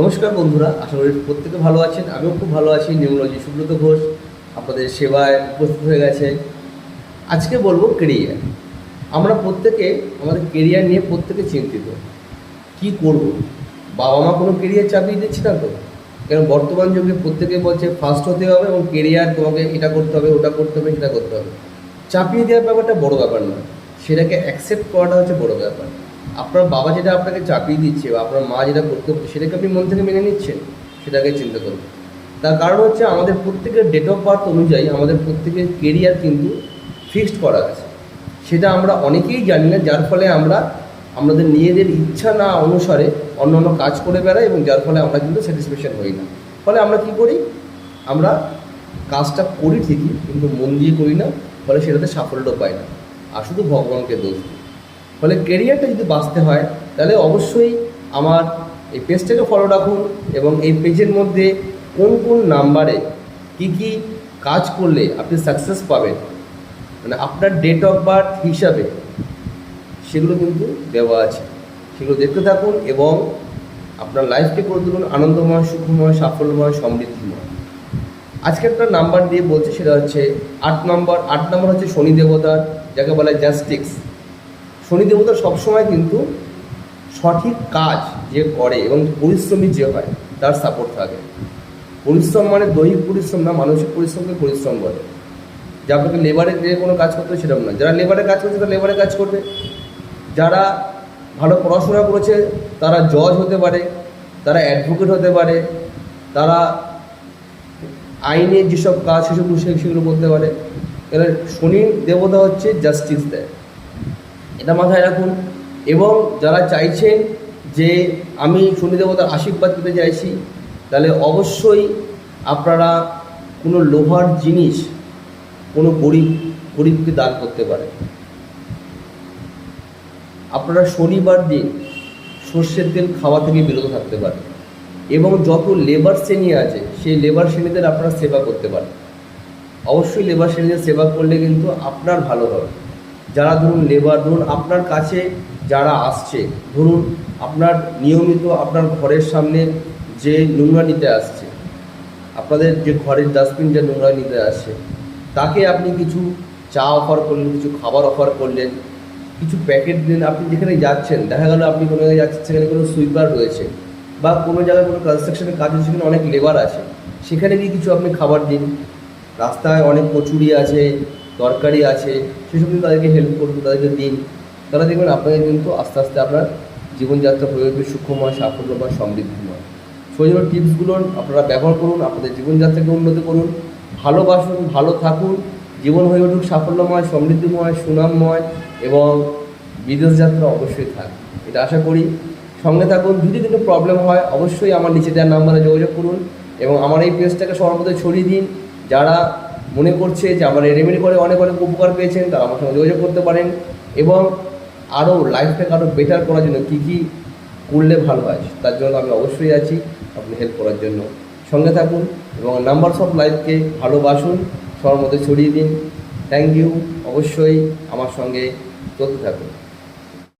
নমস্কার বন্ধুরা, আশা করি প্রত্যেকে ভালো আছেন, আমিও খুব ভালো আছি, নিউরোলজি সুব্রত ঘোষ, আপনাদের সেবায় উপস্থিত হয়ে গেছে। আজকে বলব কেরিয়ার আমরা প্রত্যেকে, আমাদের কেরিয়ার নিয়ে প্রত্যেকে চিন্তিত। কি করব? বাবা মা কোনো কেরিয়ার চাপিয়ে দিচ্ছে না তো? কেন বর্তমান যুগে প্রত্যেকে বলছে ফার্স্ট হতে হবে এবং কেরিয়ার তোমাকে এটা করতে হবে, ওটা করতে হবে, সেটা করতে হবে। চাপিয়ে দেওয়ার ব্যাপারটা বড় ব্যাপার নয়। সেটাকে অ্যাকসেপ্ট করাটা হচ্ছে বড় ব্যাপার। আপনার বাবা যেটা আপনাকে চাপিয়ে দিচ্ছে বা আপনার মা যেটা করতে হচ্ছে সেটাকে আপনি মন থেকে মেনে নিচ্ছেন? সেটাকে চিন্তা করুন। তার কারণ হচ্ছে আমাদের প্রত্যেকের ডেট অফ বার্থ অনুযায়ী আমাদের প্রত্যেকের কেরিয়ার কিন্তু ফিক্সড করা আছে। সেটা আমরা অনেকেই জানি না, যার ফলে আমরা, আমাদের নিজেদের ইচ্ছা না অনুসারে অন্য অন্য কাজ করে বেড়াই এবং যার ফলে আমরা কিন্তু স্যাটিসফ্যাকশন হই না। ফলে আমরা কি করি? আমরা কাজটা করি ঠিকই, কিন্তু মন দিয়ে করি না, ফলে সেটাতে সাফল্য পাই না। আর শুধু ভগবানকে দোষ দিই। ফলে কেরিয়ারটা যদি বাঁচতে হয়, তাহলে অবশ্যই আমার এই পেজটাকে ফলো রাখুন এবং এই পেজের মধ্যে কোন কোন নাম্বারে কি কি কাজ করলে আপনি সাকসেস পাবেন মানে আপনার ডেট অফ বার্থ হিসাবে সেগুলো কিন্তু দেওয়া আছে। সেগুলো দেখতে থাকুন এবং আপনার লাইফকে করে তুলুন আনন্দময়, সুখময়, সাফল্যময়, সমৃদ্ধিময়। আজকে একটা নাম্বার দিয়ে বলছে, সেটা হচ্ছে আট নম্বর আট নম্বর হচ্ছে শনি দেবতার, যাকে বলা জাস্টিক্স। শনি দেবতা সবসময় কিন্তু সঠিক কাজ যে করে এবং পরিশ্রমী যে হয়, তার সাপোর্ট থাকে। পরিশ্রম মানে দৈহিক পরিশ্রম না, মানসিক পরিশ্রমকে পরিশ্রম বলে। যে আপনাকে লেবারে যে কোনো কাজ করতে সেরকম না। যারা লেবারে কাজ করছে, তারা লেবারে কাজ করবে। যারা ভালো পড়াশোনা করেছে, তারা জজ হতে পারে, তারা অ্যাডভোকেট হতে পারে, তারা আইনের যেসব কাজ সেসব, সেগুলো করতে পারে। এবার শনি দেবতা হচ্ছে জাস্টিস দেয়। এটা মাথায় রাখুন। এবং যারা চাইছেন যে আমি শনি দেবতার আশীর্বাদ পেতে চাইছি, তাহলে অবশ্যই আপনারা কোনো লোহার জিনিস, কোনো গরিব, গরিবকে দান করতে পারে আপনারা শনিবার দিন সর্ষের তেল খাওয়া থেকে বিরত থাকতে পারেন। এবং যত লেবার শ্রেণি আছে, সেই লেবার শ্রেণীদের আপনারা সেবা করতে পারেন। অবশ্যই লেবার শ্রেণীদের সেবা করলে কিন্তু আপনার ভালো হবে। যারা ধরুন লেবার ধরুন আপনার কাছে যারা আসছে, ধরুন আপনার নিয়মিত আপনার ঘরের সামনে যে নোংরা নিতে আসছে, আপনাদের যে ঘরের ডাস্টবিন যে নোংরা নিতে আসছে, তাকে আপনি কিছু চা অফার করলেন, কিছু খাবার অফার করলেন, কিছু প্যাকেট দিলেন, আপনি যেখানে যাচ্ছেন, দেখা গেল আপনি কোনো জায়গায় যাচ্ছেন, সেখানে কোনো সুইপার রয়েছে বা কোনো জায়গায় কোনো কনস্ট্রাকশনের কাজ হচ্ছে, সেখানে অনেক লেবার আছে, সেখানে গিয়ে কিছু আপনি খাবার দিন, রাস্তায় অনেক কচুরি আছে তরকারি আছে সেসব কিন্তু তাদেরকে হেল্প করুন, তাদেরকে দিন, তারা দেখবেন আপনাকে কিন্তু আস্তে আস্তে আপনার জীবনযাত্রা হয়ে উঠবে সুখময় সাফল্যময় সমৃদ্ধিময় সেই জন্য টিপসগুলো আপনারা ব্যবহার করুন, আপনাদের জীবনযাত্রাকে উন্নতি করুন ভালোবাসুন ভালো থাকুন, জীবন হয়ে উঠুক সাফল্যময়, সমৃদ্ধিময়, সুনামময় এবং বিদেশ যাত্রা অবশ্যই থাক। এটা আশা করি। সঙ্গে থাকুন, যদি কোনো প্রবলেম হয়, অবশ্যই আমার নিচে দেওয়ার নাম্বারে যোগাযোগ করুন এবং আমার এই পেজটাকে মধ্যে ছড়িয়ে দিন। যারা মনে করছে যে আমার এই রেমেডি করে অনেক অনেক উপকার পেয়েছেন, তারা আমার সঙ্গে যোগাযোগ করতে পারেন এবং আরও লাইফটাকে আরও বেটার করার জন্য কী কী করলে ভালো হয়, তার জন্য আমি অবশ্যই আছি, আপনি হেল্প করার জন্য। সঙ্গে থাকুন এবং নাম্বারস অফ লাইফকে ভালোবাসুন, সবার মধ্যে ছড়িয়ে দিন। থ্যাংক ইউ অবশ্যই আমার সঙ্গে চলতে থাকুন।